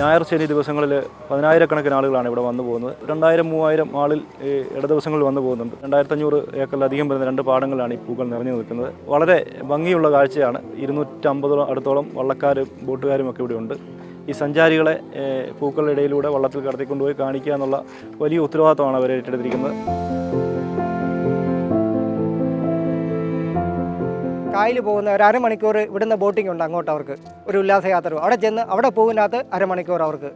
ഞായർ ശനി ദിവസങ്ങളിൽ പതിനായിരക്കണക്കിന് ആളുകളാണ് ഇവിടെ വന്നു പോകുന്നത്. രണ്ടായിരം മൂവായിരം ആളിൽ ഇട ദിവസങ്ങളിൽ വന്നു പോകുന്നുണ്ട്. രണ്ടായിരത്തഞ്ഞൂറ് ഏക്കറിലധികം വരുന്ന രണ്ട് പാടങ്ങളിലാണ് ഈ പൂക്കൾ നിറഞ്ഞു നിൽക്കുന്നത്. വളരെ ഭംഗിയുള്ള കാഴ്ചയാണ്. ഇരുന്നൂറ്റമ്പതോളം അടുത്തോളം വള്ളക്കാരും ബോട്ടുകാരും ഒക്കെ ഇവിടെ ഉണ്ട്. ഈ സഞ്ചാരികളെ പൂക്കളുടെ ഇടയിലൂടെ വള്ളത്തിൽ കടത്തിക്കൊണ്ടുപോയി കാണിക്കുക എന്നുള്ള വലിയ ഉത്തരവാദിത്തമാണ് അവർ ഏറ്റെടുത്തിരിക്കുന്നത്. കായൽ പോകുന്ന ഒരു അരമണിക്കൂർ ഇവിടുന്ന് ബോട്ടിംഗ് ഉണ്ട് അങ്ങോട്ട് അവർക്ക്. ഒരു ഉല്ലാസയാത്ര അവിടെ ചെന്ന് അവിടെ പോകുന്നതിനകത്ത് അരമണിക്കൂർ അവർക്ക്.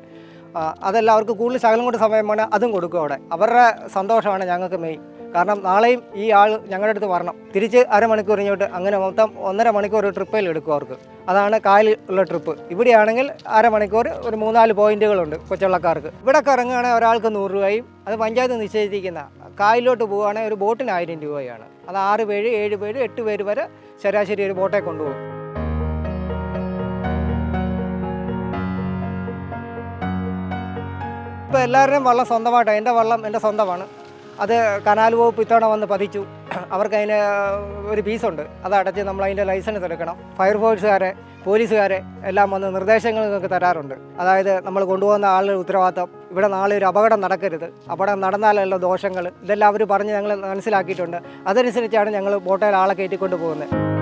അതല്ല അവർക്ക് കൂടുതൽ ശകലം കൊണ്ട് സമയമാണ് അതും കൊടുക്കും അവിടെ. അവരുടെ സന്തോഷമാണ് ഞങ്ങൾക്ക് മെയിൻ കാരണം നാളെയും ഈ ആൾ ഞങ്ങളുടെ അടുത്ത് വരണം. തിരിച്ച് അരമണിക്കൂർ ഇങ്ങോട്ട് അങ്ങനെ മൊത്തം ഒന്നര മണിക്കൂർ ട്രിപ്പിൽ എടുക്കും അവർക്ക്. അതാണ് കായലിൽ ഉള്ള ട്രിപ്പ് ഇവിടെയാണെങ്കിൽ അരമണിക്കൂർ ഒരു മൂന്നാൽ പോയിന്റുകളുണ്ട് കൊച്ചുള്ളക്കാർക്ക്. ഇവിടെ ഇറങ്ങുകയാണെങ്കിൽ ഒരാൾക്ക് നൂറ് രൂപയും അത് പഞ്ചായത്ത് നിശ്ചയിച്ചിരിക്കുന്ന കായലിലോട്ട് പോവുകയാണെങ്കിൽ ഒരു ബോട്ടിന് ആയിരം രൂപയാണ്. അത് ആറ് പേര് ഏഴ് പേര് എട്ട് പേര് വരെ ശരാശരി ഒരു ബോട്ടെ കൊണ്ടുപോകും. ഇപ്പോൾ എല്ലാവരുടെയും വള്ളം സ്വന്തമായിട്ടാണ് എന്റെ വള്ളം എന്റെ സ്വന്തമാണ്. അത് കനാൽ വകുപ്പ് ഇത്തവണ വന്ന് പതിച്ചു. അവർക്ക് അതിന് ഒരു ഫീസുണ്ട്. അത് അടച്ച് നമ്മൾ അതിന്റെ ലൈസൻസ് എടുക്കണം. ഫയർഫോഴ്സുകാരെ പോലീസുകാരെ എല്ലാം വന്ന് നിർദ്ദേശങ്ങൾ നിങ്ങൾക്ക് തരാറുണ്ട്. അതായത് നമ്മൾ കൊണ്ടുപോകുന്ന ആളുടെ ഉത്തരവാദിത്തം ഇവിടെ നാളെ ഒരു അപകടം നടക്കരുത്. അപകടം നടന്നാലുള്ള ദോഷങ്ങൾ. ഇതെല്ലാം അവർ പറഞ്ഞ് ഞങ്ങൾ മനസ്സിലാക്കിയിട്ടുണ്ട്. അതനുസരിച്ചാണ് ഞങ്ങൾ ബോട്ടയിൽ ആളെ കയറ്റിക്കൊണ്ട് പോകുന്നത്.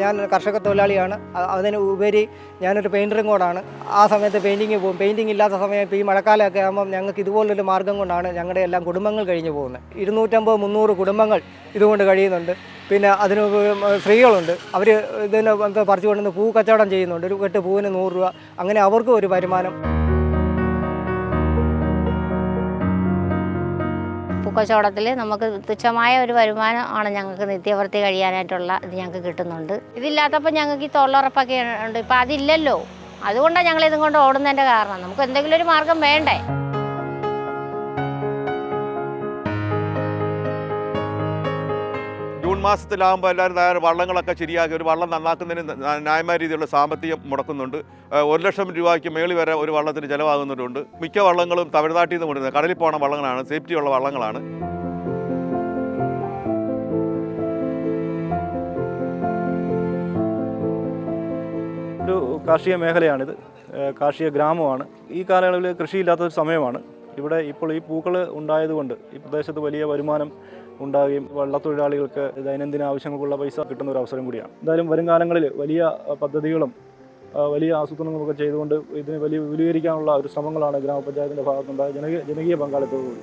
ഞാൻ കർഷക തൊഴിലാളിയാണ്. അതിന് ഉപരി ഞാനൊരു പെയിന്ററും കൂടാണ്. ആ സമയത്ത് പെയിന്റിങ് പോകും പെയിന്റിങ് ഇല്ലാത്ത സമയം ഇപ്പോൾ ഈ മഴക്കാലമൊക്കെ ആകുമ്പം ഞങ്ങൾക്ക് ഇതുപോലൊരു മാർഗം കൊണ്ടാണ് ഞങ്ങളുടെ എല്ലാം കുടുംബങ്ങൾ കഴിഞ്ഞു പോകുന്നത്. ഇരുന്നൂറ്റമ്പത് മുന്നൂറ് കുടുംബങ്ങൾ ഇതുകൊണ്ട് കഴിയുന്നുണ്ട്. പിന്നെ അതിന് സ്ത്രീകളുണ്ട്. അവർ ഇതിനെ പറിച്ചു കൊണ്ടുവന്ന് പൂ കച്ചവടം ചെയ്യുന്നുണ്ട്. ഒരു കെട്ട് പൂവിന് നൂറ് രൂപ. അങ്ങനെ അവർക്കും ഒരു വരുമാനം. പൂക്കച്ചവടത്തിൽ നമുക്ക് തുച്ഛമായ ഒരു വരുമാനം ആണ് ഞങ്ങൾക്ക് നിത്യവൃത്തി കഴിയാനായിട്ടുള്ള ഇത് ഞങ്ങൾക്ക് കിട്ടുന്നുണ്ട്. ഇതില്ലാത്തപ്പോൾ ഞങ്ങൾക്ക് ഈ തൊഴിലുറപ്പൊക്കെ ഉണ്ട്. ഇപ്പം അതില്ലല്ലോ. അതുകൊണ്ടാണ് ഞങ്ങൾ ഇതും കൊണ്ട് ഓടുന്നതിന്റെ കാരണം. നമുക്ക് എന്തെങ്കിലും ഒരു മാർഗം വേണ്ടേ? മാസത്തിലാകുമ്പോൾ എല്ലാവരും വള്ളങ്ങളൊക്കെ ശരിയാക്കി ഒരു വള്ളം നന്നാക്കുന്നതിന് ന്യായമായ രീതിയിലുള്ള സാമ്പത്തികം മുടക്കുന്നുണ്ട്. ഒരു ലക്ഷം രൂപയ്ക്ക് മേളി വരെ ഒരു വള്ളത്തിന് ചിലവാകുന്നവരുണ്ട് മിക്ക വള്ളങ്ങളും തമിഴ്നാട്ടിൽ നിന്ന് കൊണ്ടുവരുന്നത്. കടലിൽ പോകുന്ന വള്ളങ്ങളാണ് സേഫ്റ്റിയുള്ള വള്ളങ്ങളാണ്. ഒരു കാർഷിക മേഖലയാണിത്. കാർഷിക ഗ്രാമമാണ്. ഈ കാലയളവിൽ കൃഷിയില്ലാത്തൊരു സമയമാണ്. ഇവിടെ ഇപ്പോൾ ഈ പൂക്കൾ ഉണ്ടായതുകൊണ്ട് ഈ പ്രദേശത്ത് വലിയ വരുമാനം ഉണ്ടാകുകയും വള്ളത്തൊഴിലാളികൾക്ക് ദൈനംദിന ആവശ്യങ്ങൾക്കുള്ള പൈസ കിട്ടുന്ന ഒരു അവസരം കൂടിയാണ്. എന്തായാലും വരും കാലങ്ങളിൽ വലിയ പദ്ധതികളും വലിയ ആസൂത്രണങ്ങളൊക്കെ ചെയ്തുകൊണ്ട് ഇതിനെ വലിയ വിപുലീകരിക്കാനുള്ള ഒരു ശ്രമങ്ങളാണ് ഗ്രാമപഞ്ചായത്തിന്റെ ഭാഗത്തുണ്ടായ ജനകീയ ജനകീയ പങ്കാളിത്തത്തോടുകൂടി.